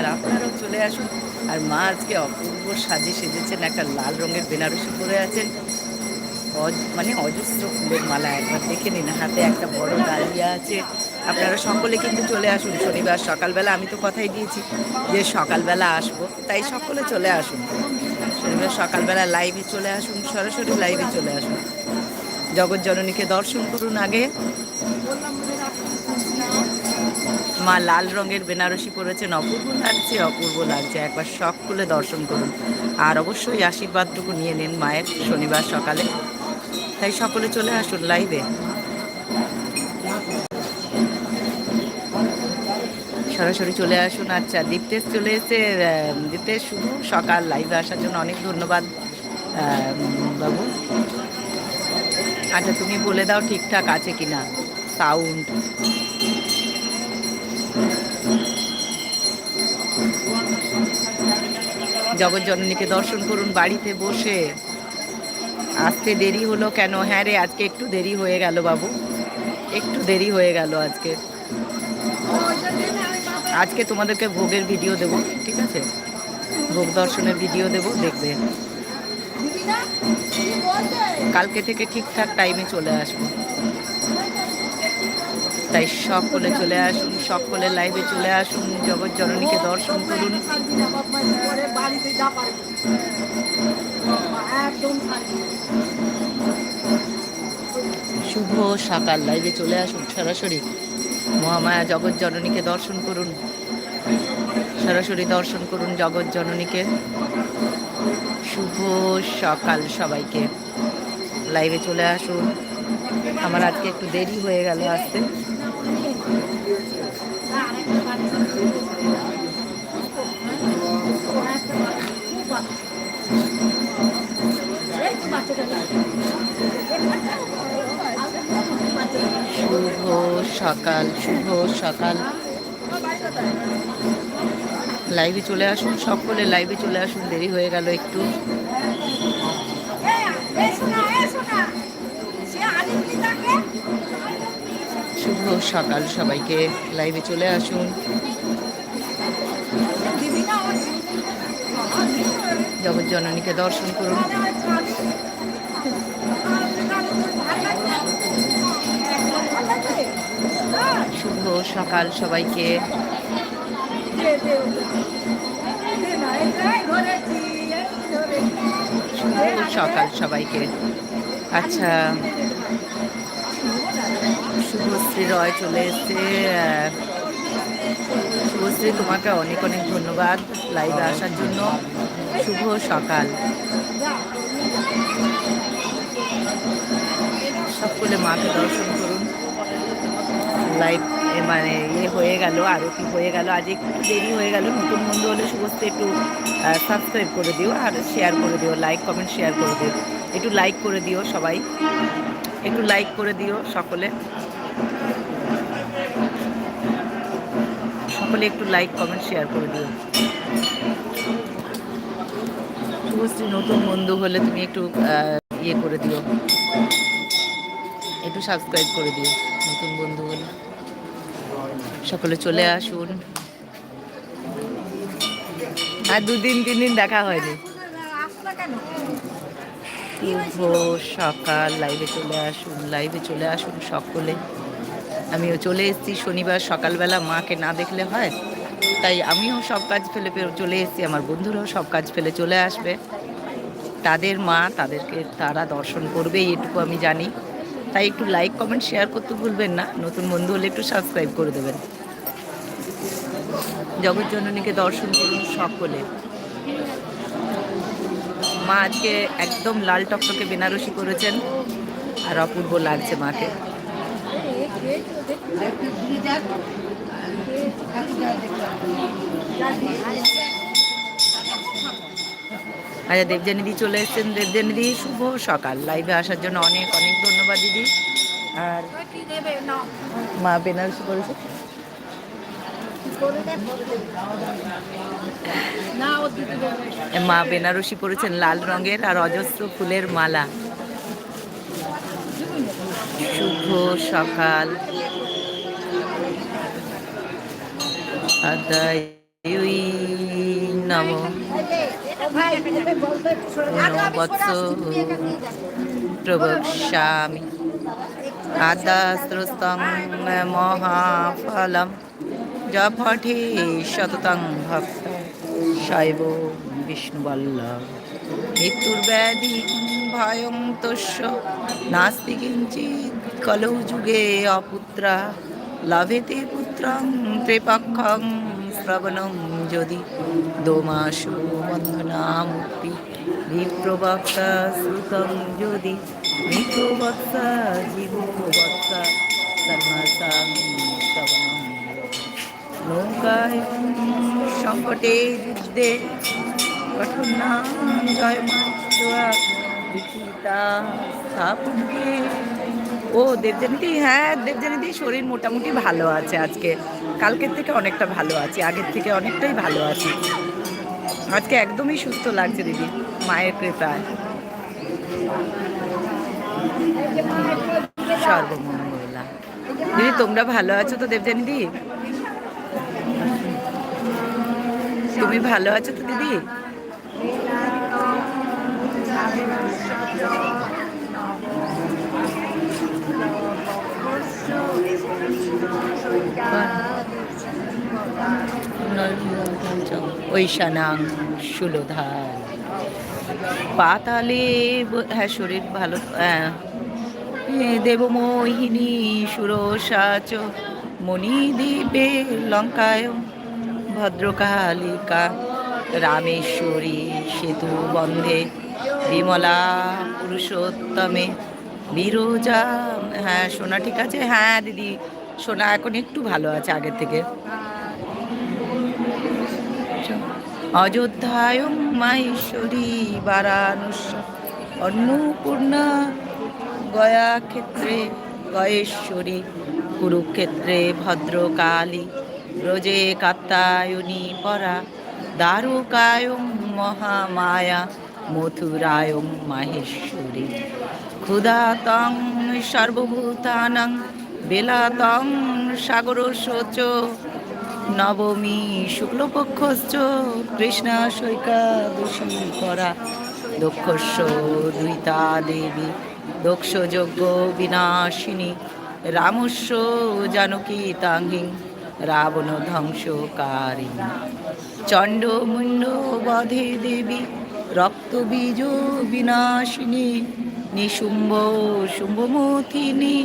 আর আপনারাও চলে আসুন। আর মা আজকে অপূর্ব সাজে সেজেছেন একটা লাল রঙের বেনারসি পরে আছেন। মানে অজস্র ফুলের মালা একবার দেখে নিন, হাতে একটা বড় ডালিয়া আছে। আপনারা সকলে কিন্তু চলে আসুন, শনিবার সকালবেলা, আমি তো কথাই দিয়েছি যে সকালবেলা আসব, তাই সকলে চলে আসুন। শনিবার সকালবেলা লাইভে চলে আসুন, সরাসরি লাইভে চলে আসুন। জগৎ জননীকে দর্শন করুন আগে। মা লাল রঙের বেনারসি পরেছেন, অপূর্ব লাগছে অপূর্ব লাগছে। একবার শখ খুলে দর্শন করুন। আর অবশ্যই আশীর্বাদটুকু নিয়ে নিন মায়ের শনিবার সকালে। তাই সকলে চলে আসুন লাইভে। সরাসরি চলে আসুন। আচ্ছা দীপ্তেশ চলে এসে দীপ্তেশ, শুভ সকাল। লাইভে আসার জন্য অনেক ধন্যবাদ বাবু। আচ্ছা তুমি বলে দাও ঠিকঠাক আছে কিনা? সাউন্ড। জগৎ জননীকে দর্শন করুন বাড়িতে বসে। আসতে দেরি হলো কেন? হ্যাঁ রে, আজকে একটু দেরি হয়ে গেল বাবু। একটু দেরি হয়ে গেল আজকে। আজকে তোমাদেরকে ভোগের ভিডিও দেব, ঠিক আছে? ভোগ দর্শনের ভিডিও দেব, দেখবে। কালকে থেকে ঠিকঠাক টাইমে চলে আসব। তাই সকলে চলে আসুন, সকলে লাইভে চলে আসুন, জগৎ জননীকে দর্শন করুন। শুভ সকাল লাইভে চলে আসুন সরাসরি। মহামায়া জগৎ জননীকে দর্শন করুন। সরাসরি দর্শন করুন জগৎ জননীকে। শুভ সকাল সবাইকে। লাইভে চলে আসুন। আমার আজকে একটু দেরি হয়ে গেল আসতে। শুভ সকাল শুভ সকাল। লাইভে চলে আসুন সকলে লাইভে চলে আসুন, দেরি হয়ে গেল একটু। শুভ সকাল সবাইকে। লাইভে চলে আসুন। জগৎ জননীকে দর্শন করুন। শুভ সকাল সবাইকে। শুভ সকাল সবাইকে। আচ্ছা শুভশ্রী রয় চলে এসছে। শুভশ্রী তোমাকে অনেক অনেক ধন্যবাদ লাইভে আসার জন্য। শুভ সকাল। সকলে মাকে দর্শন করুন। লাইভ মানে ইয়ে হয়ে গেল আরতি হয়ে গেল। আজ একটু দেরি হয়ে গেল নতুন বন্ধু হলে শুভশ্রী একটু সাবস্ক্রাইব করে দিও আর শেয়ার করে দিও লাইক কমেন্ট শেয়ার করে দিও। একটু লাইক করে দিও সবাই। একটু লাইক করে দিও সকলে। সকলে একটু লাইক কমেন্ট শেয়ার করে দিও। শুভশ্রী নতুন বন্ধু হলে তুমি একটু ইয়ে করে দিও। একটু সাবস্ক্রাইব করে দিও, নতুন বন্ধু হলে। সকলে চলে আসুন। আর দুদিন, তিন দিন দেখা হয়নি। শুভ সকাল লাইভে চলে আসুন লাইভে চলে আসুন সকলে। আমিও চলে এসেছি। শনিবার সকালবেলা মাকে না দেখলে হয়, তাই আমিও সব কাজ ফেলে চলে এসেছি। আমার বন্ধুরাও সব কাজ ফেলে চলে আসবে। তাদের মা, তাদেরকে তারা দর্শন করবে, এটুকু আমি জানি। তাই একটু লাইক কমেন্ট শেয়ার করতে ভুলবেন না। নতুন বন্ধু হলে একটু সাবস্ক্রাইব করে দেবেন। জগৎ জননীকে দর্শন করুন সকলে। মা আজকে একদম লাল টকটকে বেনারসি করেছেন, আর অপূর্ব লাগছে মাকে। আচ্ছা দেবজানিদি চলে এসেছেন। দেবজানিদি শুভ সকাল। লাইভে আসার জন্য অনেক অনেক ধন্যবাদ, দিদি। আর মা বেনারসি করেছে মা বেনারসি পরেছেন লাল রঙের আর অজস্র ফুলের মালা। শুভ সকাল। নম। প্রবক্ষ্যামি আদাস্রস্তং মহাফলম। জপঠে শততং ভক্ত। শৈব বিষ্ণুবল্লভ। মৃত্যুর ব্যাধি ভয়ং তস্য নাস্তি কিঞ্চিৎ কলৌ যুগে অপুত্রা লভেতে পুত্রং ত্রিপক্ষং শ্রবণং যদি দোমাসু বন্ধনামুক্তি বিপ্রবক্তা শ্রুতং যদি মৃত্যুবক্তা জীববক্তা নৌকায় সংকটে যুদ্ধে কঠোর জয় মা স্থাপনকে ও দেবজানিদি হ্যাঁ দেবজানিদি শরীর মোটামুটি ভালো আছে আজকে। কালকের থেকে অনেকটা ভালো আছি, আগের থেকে অনেকটাই ভালো আছি। আজকে একদমই সুস্থ লাগছে দিদি, মায়ের কৃপায়। সর্বমঙ্গলা। দিদি, তোমরা ভালো আছো তো দেবজানিদি তুমি ভালো আছো তো দিদি? ঐশানাং সুলোধার পাতালে ব- হ্যাঁ শরীর ভালো হ্যাঁ। দেবমোহিনী সুরসাচ মণিদ্বীপে লঙ্কায় ভদ্রকালিকা, রামেশ্বরী সেতু বন্ধে, বিমলা পুরুষোত্তমে বিরোজা হ্যাঁ সোনা ঠিক আছে? হ্যাঁ দিদি। সোনা এখন একটু ভালো আছে আগের থেকে। অযোধ্যায় মাহেশ্বরী বারাণস, অন্নপূর্ণা গয়া ক্ষেত্রে গয়েশ্বরী, কুরুক্ষেত্রে ভদ্রকালী, ব্রজে কাত্তায়নী পরা, দ্বারকায়ং মহামায়া, মথুরায়ং মাহেশ্বরী। ক্ষুধাতং সর্বভূতানাং বেলাতং সাগর শোচ নবমী শুক্লপক্ষশ্চ, কৃষ্ণা সৈকাদশী করা দক্ষস্য দুইতা দেবী দক্ষ যজ্ঞ বিনাশিনী, রামস্য জানকী তাঙ্গিং, রাবণ ধ্বংসকারিণী চণ্ড মুণ্ড বধে দেবী, রক্তবীজ বিনাশিনী, নিশুম্ভ শুম্ভমথিনী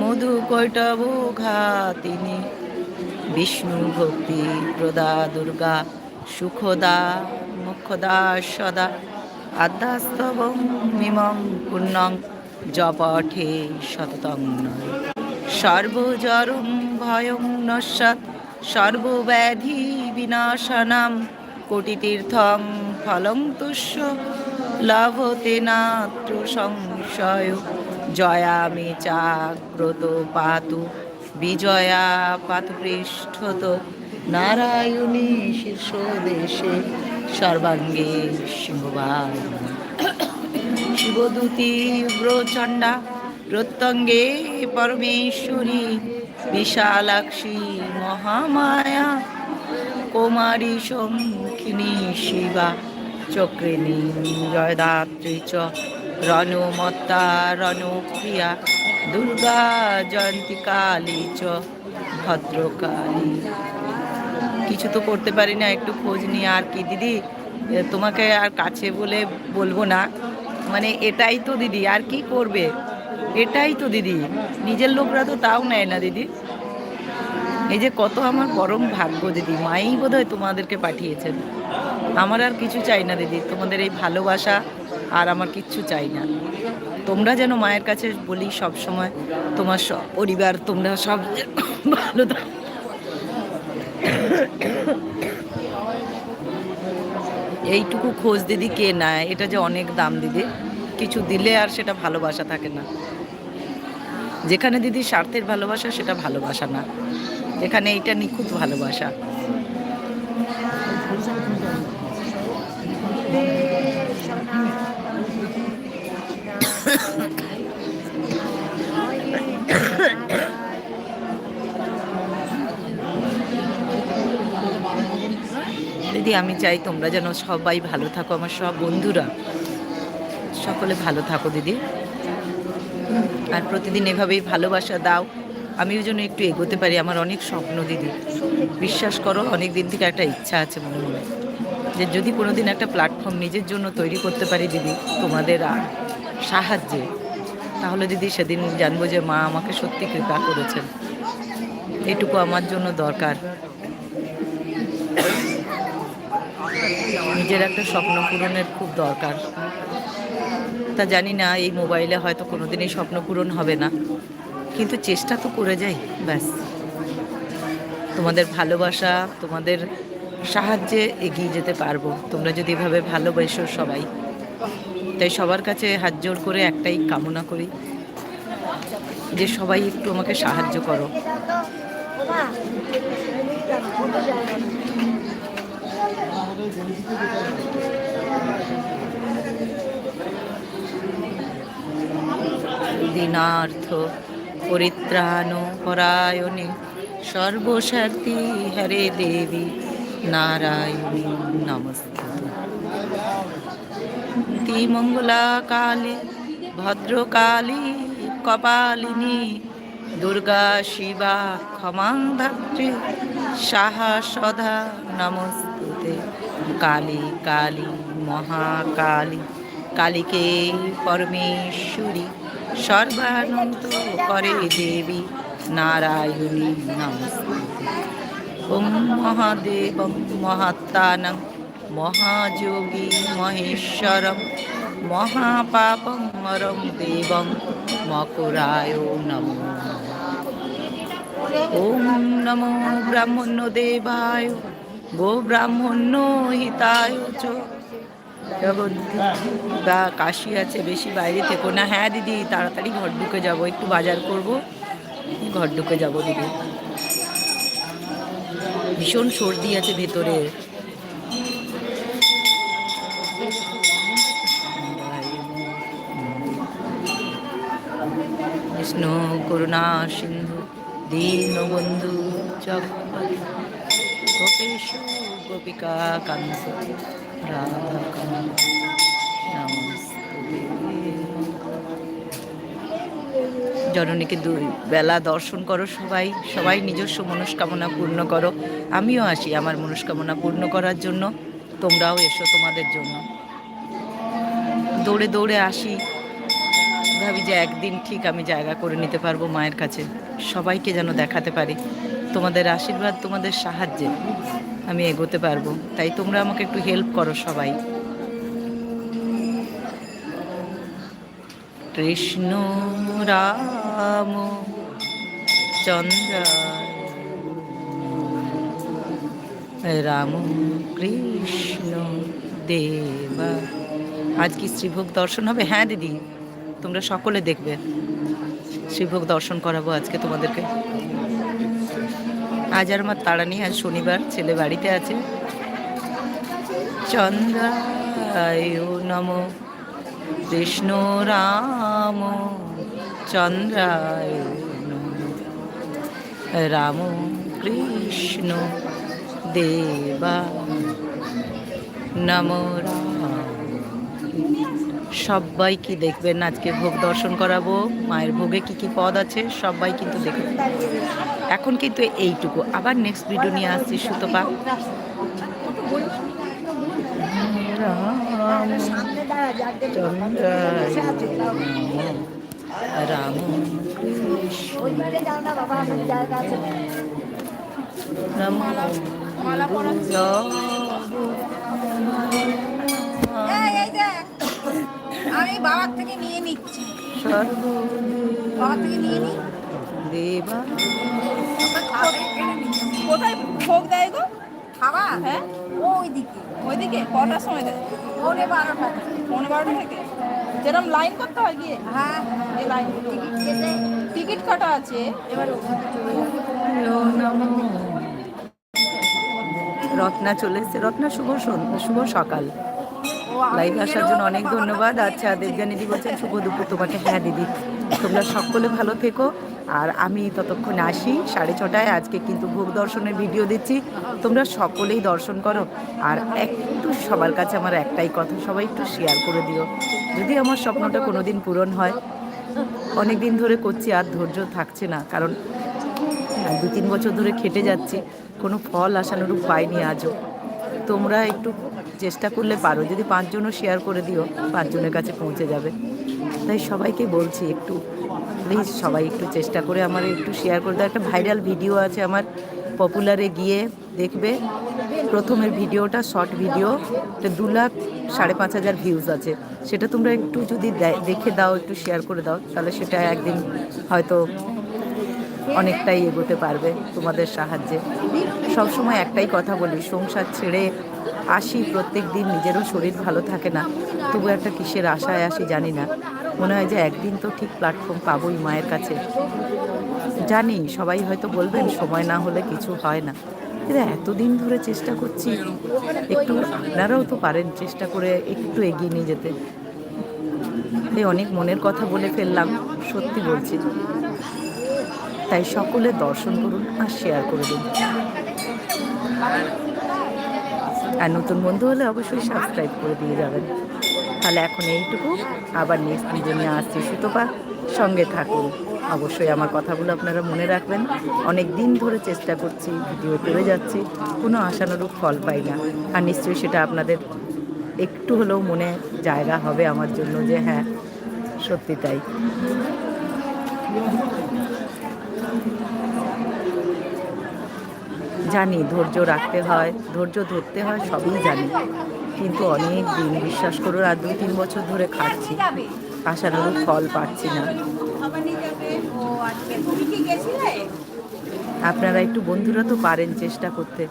মধু কৈটব ঘাতিনী। বিষ্ণু ভক্তি প্রদা দুর্গা, সুখদা মুখদা সদা। আদ্যাস্তব মিমং পুণ্যং, জপঠে শততং নয়। সর্বজরং ভয়ং নস্যাৎ সর্বব্যাধি বিনাশনাম। কোটিতীর্থং ফলং তুষ্য, লভতে নাত্র সংশয়। জয়া মে চাগ্রত পাতু, বিজয়া পাতপৃষ্ঠত। নারায়ণী শীর্ষ দেশে সর্বাঙ্গে সিংহবান শিবদূতি উগ্রচণ্ডা প্রত্যঙ্গে পরমেশ্বরী, বিশালাক্ষী মহামায়া, কুমারী শঙ্খিনী শিবা, চক্রিণী জয়দাত্রী চ রণমত্তা রণপ্রিয়া দুর্গা জয়ন্তী কালী চ ভদ্রকালী কিছু তো করতে পারি না, একটু খোঁজ নিয়ে আর কি দিদি? তোমাকে আর কাছে বলে বলব না। মানে এটাই তো দিদি, আর কি করবে? এটাই তো দিদি। নিজের লোকরা তো তাও নেয় না দিদি। এই যে কত আমার পরম ভাগ্য দিদি, মাই বোধহয় তোমাদেরকে পাঠিয়েছেন। আমার আর কিছু চাই না দিদি, তোমাদের এই ভালোবাসা আর আমার কিচ্ছু চাই না। তোমরা যেন মায়ের কাছে বলি সব সময় তোমার পরিবার, তোমরা সব ভালো এইটুকু খোঁজ দিদি কে নেয়, এটা যে অনেক দাম দিদি। কিছু দিলে আর সেটা ভালোবাসা থাকে না। যেখানে দিদি স্বার্থের ভালোবাসা, সেটা ভালোবাসা না। যেখানে এইটা নিখুঁত ভালোবাসা। দিদি আমি চাই তোমরা যেন সবাই ভালো থাকো, আমার সব বন্ধুরা। সকলে ভালো থাকো, দিদি। আর প্রতিদিন এভাবেই ভালোবাসা দাও। আমিও যেন একটু এগোতে পারি, আমার অনেক স্বপ্ন, দিদি। বিশ্বাস করো অনেক দিন থেকে একটা ইচ্ছা আছে মনে মনে। যে যদি কোনো দিন একটা প্ল্যাটফর্ম নিজের জন্য তৈরি করতে পারি, দিদি, তোমাদের সাহায্যে, তাহলে দিদি সেদিন জানব যে মা আমাকে সত্যি কৃপা করেছেন। এটুকু আমার জন্য দরকার। নিজের একটা স্বপ্ন পূরণের খুব দরকার। তা জানি না, এই মোবাইলে হয়তো কোনোদিনই স্বপ্ন পূরণ হবে না। কিন্তু চেষ্টা তো করে যাই, ব্যাস। তোমাদের ভালোবাসা, তোমাদের সাহায্যে এগিয়ে যেতে পারব। তোমরা যদি এভাবে ভালোবাসো সবাই। তাই সবার কাছে হাত জোর করে একটাই কামনা করি, যে সবাই একটু আমাকে সাহায্য করো। দীনার্থ পরিত্রাণ পরায়ণে সর্বস্বার্থী হরে দেবী নারায়ণী নমস্তে মঙ্গলা কালী ভদ্রকালী, কপালিনী, দুর্গা শিবা ক্ষমা ধাত্রী সাহা সদা নমস্তুতে। কালী কালী, মহাকালী, কালীকে পরমেশ্বরী সর্বানন্ত করে দেবী, নারায়ণী নমস্তুতে ওম মহাদেবং মহাত্মানং মহাযোগী মহেশ্বরম মহাপাপং মরম দেবং মকরায় নমো। ওম নমো ব্রাহ্মণ্য দেবায় গো ব্রাহ্মণ্য হিতায় চ বা কাশি আছে, বেশি বাইরে থেকো না। হ্যাঁ দিদি, তাড়াতাড়ি ঘর ঢুকে যাব, একটু বাজার করব। ঘর ঢুকে যাব দিদি। ভীষণ সর্দি আছে ভেতরে। বিষ্ণু করুণা, সিন্ধু দীনবন্ধু জগৎ। গোপেশ গোপিকা কান্ত রাধা জননীকে দুই বেলা দর্শন করো সবাই। সবাই নিজস্ব মনস্কামনা পূর্ণ করো। আমিও আসি আমার মনস্কামনা পূর্ণ করার জন্য। তোমরাও এসো তোমাদের জন্য। দৌড়ে দৌড়ে আসি। ভাবি যে একদিন ঠিক আমি জায়গা করে নিতে পারব মায়ের কাছে। সবাইকে যেন দেখাতে পারি। তোমাদের আশীর্বাদ, তোমাদের সাহায্যে আমি এগোতে পারব। তাই তোমরা আমাকে একটু হেল্প করো সবাই। কৃষ্ণ, রাম, চন্দ্র, রাম, কৃষ্ণ, দেবা। আজ কি শ্রীভোগ দর্শন হবে? হ্যাঁ দিদি। তোমরা সকলে দেখবে। শ্রীভোগ দর্শন করাবো আজকে তোমাদেরকে। আজ আর আমার তাড়া নেই আজ শনিবার, ছেলে বাড়িতে আছে। চন্দ্রায় নম কৃষ্ণ রাম, চন্দ্রায় রাম কৃষ্ণ দেবা। নম রাম। সবাই কি দেখবেন আজকে ভোগ দর্শন করাবো মায়ের ভোগে কি কি পদ আছে সবাই কিন্তু দেখবেন এখন কিন্তু এইটুকু আবার নেক্সট ভিডিও নিয়ে আসছি সুতপা রাম রাম আমি বাবার থেকে নিয়ে নিচ্ছি। বাবার থেকে নিয়ে নি। দেবা। কোথায় ভোগ দেয় গো? খাবা? হ্যাঁ? ওইদিকে। ওইদিকে? কটার সময় দেয়? পৌনে বারোটা। পৌনে বারোটা থেকে? যেরকম লাইন করতে হয় গিয়ে? হ্যাঁ। এই লাইন। টিকিট কেটে। টিকিট কাটা আছে এবার রত্না চলে এসছে। রত্না শুভ শুভ সকাল। লাইভ আসার জন্য অনেক ধন্যবাদ। আচ্ছা দেবজানিদি বলছেন, শুভ দুপুর, তোমাকে হ্যাঁ দিদি। তোমরা সকলে ভালো থেকো। আর আমি ততক্ষণ আসি সাড়ে ছটায়। আজকে কিন্তু ভোগ দর্শনের ভিডিও দিচ্ছি। তোমরা সকলেই দর্শন করো। আর একটু সবার কাছে আমার একটাই কথা, সবাই একটু শেয়ার করে দিও। যদি আমার স্বপ্নটা কোনো দিন পূরণ হয় অনেক দিন ধরে করছি, আর ধৈর্য থাকছে না। কারণ দু তিন বছর ধরে খেটে যাচ্ছি। কোনো ফল আসানোরূপ পাইনি আজও। তোমরা একটু চেষ্টা করলে পারো। যদি পাঁচজনও শেয়ার করে দিও, পাঁচজনের কাছে পৌঁছে যাবে। তাই সবাইকে বলছি একটু প্লিজ সবাই একটু চেষ্টা করে আমার একটু শেয়ার করে দাও। একটা ভাইরাল ভিডিও আছে আমার পপুলারে গিয়ে দেখবে। প্রথমের ভিডিওটা শর্ট ভিডিও এটা দু লাখ সাড়ে পাঁচ হাজার ভিউজ আছে। সেটা তোমরা একটু যদি দেখে দাও, একটু শেয়ার করে দাও, তাহলে সেটা একদিন হয়তো অনেকটাই এগোতে পারবে তোমাদের সাহায্যে। সবসময় একটাই কথা বলি, সংসার ছেড়ে আসি, প্রত্যেক দিন নিজেরও শরীর ভালো থাকে না। তবু একটা কিসের আশায় আসি জানি না। মনে হয় যে একদিন তো ঠিক প্ল্যাটফর্ম পাবোই মায়ের কাছে। জানি, সবাই হয়তো বলবেন, সময় না হলে কিছু হয় না। কিন্তু এতদিন ধরে চেষ্টা করছি, একটু আপনারাও তো পারেন চেষ্টা করে একটু এগিয়ে নিয়ে যেতে। এই অনেক মনের কথা বলে ফেললাম, সত্যি বলছি। তাই সকলে দর্শন করুন আর শেয়ার করে দিন। আর নতুন বন্ধু হলে অবশ্যই সাবস্ক্রাইব করে দিয়ে যাবেন। তাহলে এখন এইটুকু। আবার নেক্সট ভিডিও নিয়ে আসছি সুতপা। সঙ্গে থাকুন। অবশ্যই আমার কথাগুলো আপনারা মনে রাখবেন। অনেক দিন ধরে চেষ্টা করছি ভিডিও করে যাচ্ছি। কোনো আশানুরূপ ফল পাই না। আর নিশ্চয়ই সেটা আপনাদের একটু হলেও মনে জায়গা হবে আমার জন্য যে হ্যাঁ সত্যি তাই। জানি, ধৈর্য রাখতে হয়, ধৈর্য ধরতে হয়, সবই জানি। কিন্তু অনেক দিন, বিশ্বাস করুন আর দুই, তিন বছর ধরে খাচ্ছি আশানুরূপ ফল পাচ্ছি না। আপনারা একটু বন্ধুরা তো পারেন চেষ্টা করতে।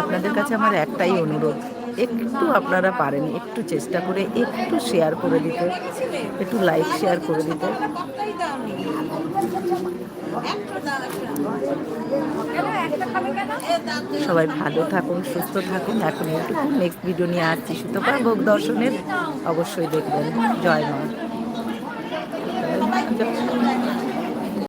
আপনাদের কাছে আমার একটাই অনুরোধ, একটু আপনারা পারেন, একটু চেষ্টা করে, একটু শেয়ার করে দিতে, একটু লাইক শেয়ার করে দিতে। সবাই ভালো থাকুন, সুস্থ থাকুন। এখন একটু নেক্সট ভিডিও নিয়ে আসছি সুতপা ভোগ দর্শনের অবশ্যই দেখবেন। জয় মা।